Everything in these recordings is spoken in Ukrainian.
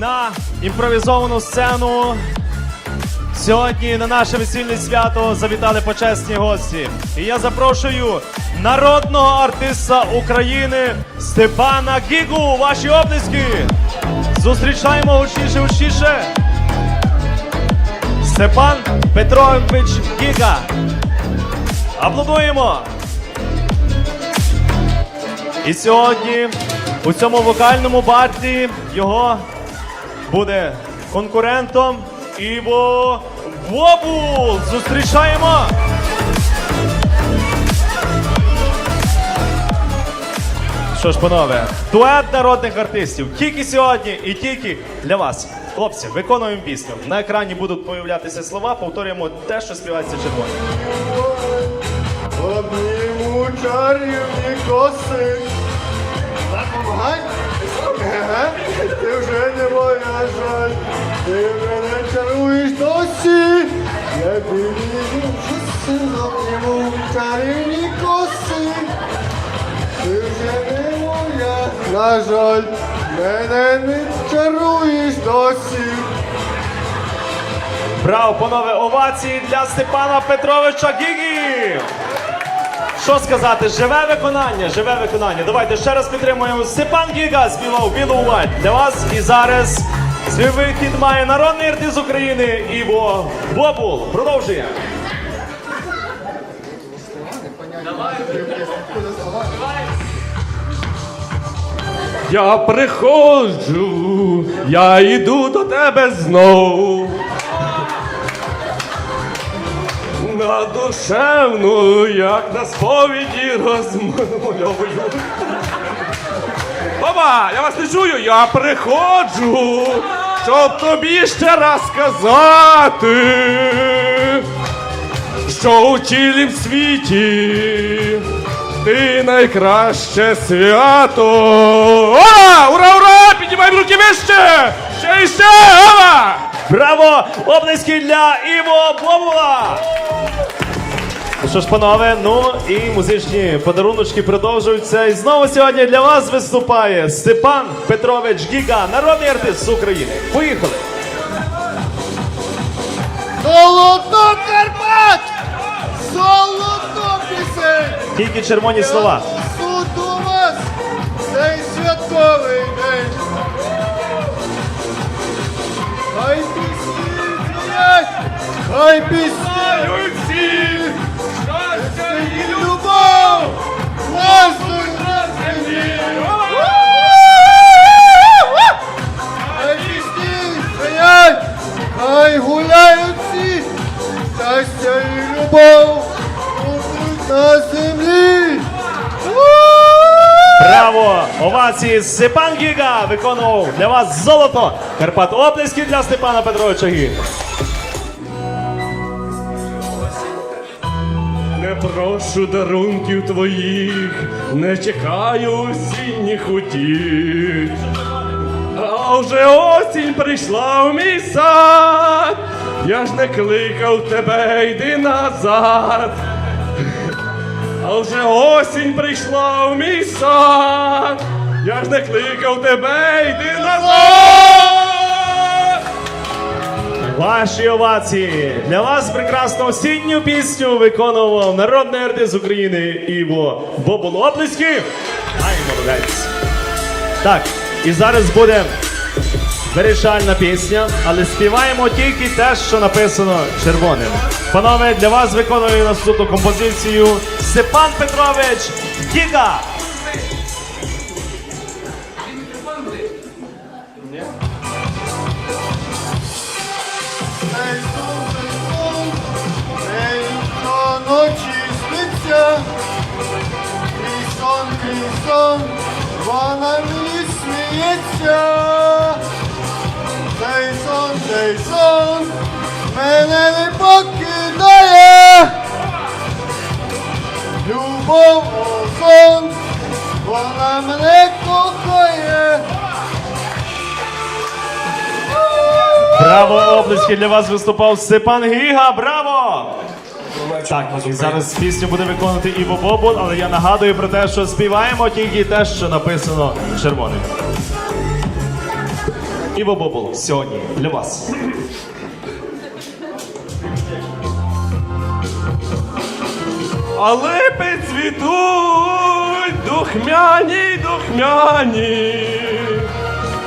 на імпровізовану сцену. Сьогодні на наше весільне свято завітали почесні гості. І я запрошую народного артиста України Степана Гігу. Ваші облиски. Зустрічаємо гучніше, гучніше. Степан Петрович Гіга. Аплодуємо. І сьогодні у цьому вокальному батлі його буде конкурентом Іво Вобул. Зустрічаємо! Що ж, панове, дует народних артистів тільки сьогодні і тільки для вас. Хлопці, виконуємо пісню. На екрані будуть появлятися слова, повторюємо те, що співається червоним. Обніму чарівні коси. На жаль, мене не чаруєш досі. Браво, панове, овації для Степана Петровича Гігі! Що сказати, живе виконання, живе виконання. Давайте ще раз підтримуємо. Степан Гіга співав білу валь для вас. І зараз свій вихід має народний артист України Іво Бобул. Продовжуємо. Я приходжу, я йду до тебе знов. На душевну, як на сповіді розмовлюю. Баба, я вас не чую, я приходжу, щоб тобі ще раз сказати, що у цілім світі ти найкраще свято. Ура! Ура, ура! Піднімаємо руки вище! Ще і ще! Ура! Браво! Облески для Іво Бобула! Ну що ж, панове, ну і музичні подаруночки продовжуються. І знову сьогодні для вас виступає Степан Петрович Гіга, народний артист з України. Поїхали! Золото Тільки червоні слова. Овації Степан Гіга виконував для вас золото. Карпат оплески для Степана Петровича Гіга. Не прошу дарунків твоїх, не чекаю осінніх утіх. А вже осінь прийшла в мій сад, я ж не кликав тебе, йди назад. А вже осінь прийшла в мій сад, я ж не кликав тебе, йди назад. Ваші овації для вас прекрасну осінню пісню виконував народний артист України Іво Бобул. Оплески! Ай, молодець. Так, і зараз буде вирішальна пісня, але співаємо тільки те, що написано червоним. Панове, для вас виконую наступну композицію Степан Петрович Гіга. Сон, вона мені сміється. Цей сон, цей сон, мене не покидає. Любов, сон, вона мене кохає. Браво, оплески для вас виступав Степан Гіга. Браво! Так, і зараз пісню буде виконувати Іво Бобул, але я нагадую про те, що співаємо тільки те, що написано червоним. Іво Боболо сьогодні для вас. А липи цвітуть, духмяні, духмяні,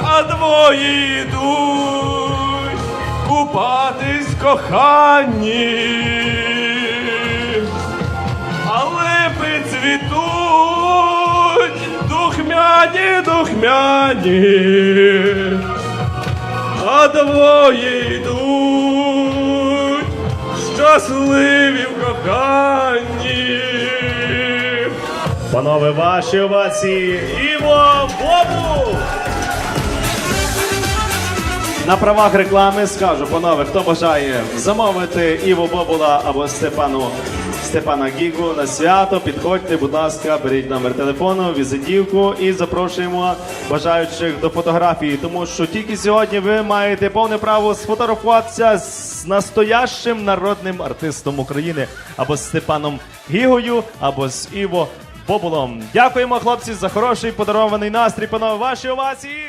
а двоє йдуть купатись кохані. Цвітуть, духмяні, духмяні, а двоє йдуть щасливі в коханні. Панове, ваші овації. Іво Бобу! На правах реклами скажу, панове, хто бажає замовити Іво Бобула або Степану Степана Гігу на свято, підходьте, будь ласка, беріть номер телефону, візитівку і запрошуємо бажаючих до фотографії, тому що тільки сьогодні ви маєте повне право сфотографуватися з настоящим народним артистом України або з Степаном Гігою, або з Іво Бобулом. Дякуємо, хлопці, за хороший подарований настрій. Панове, ваші овації.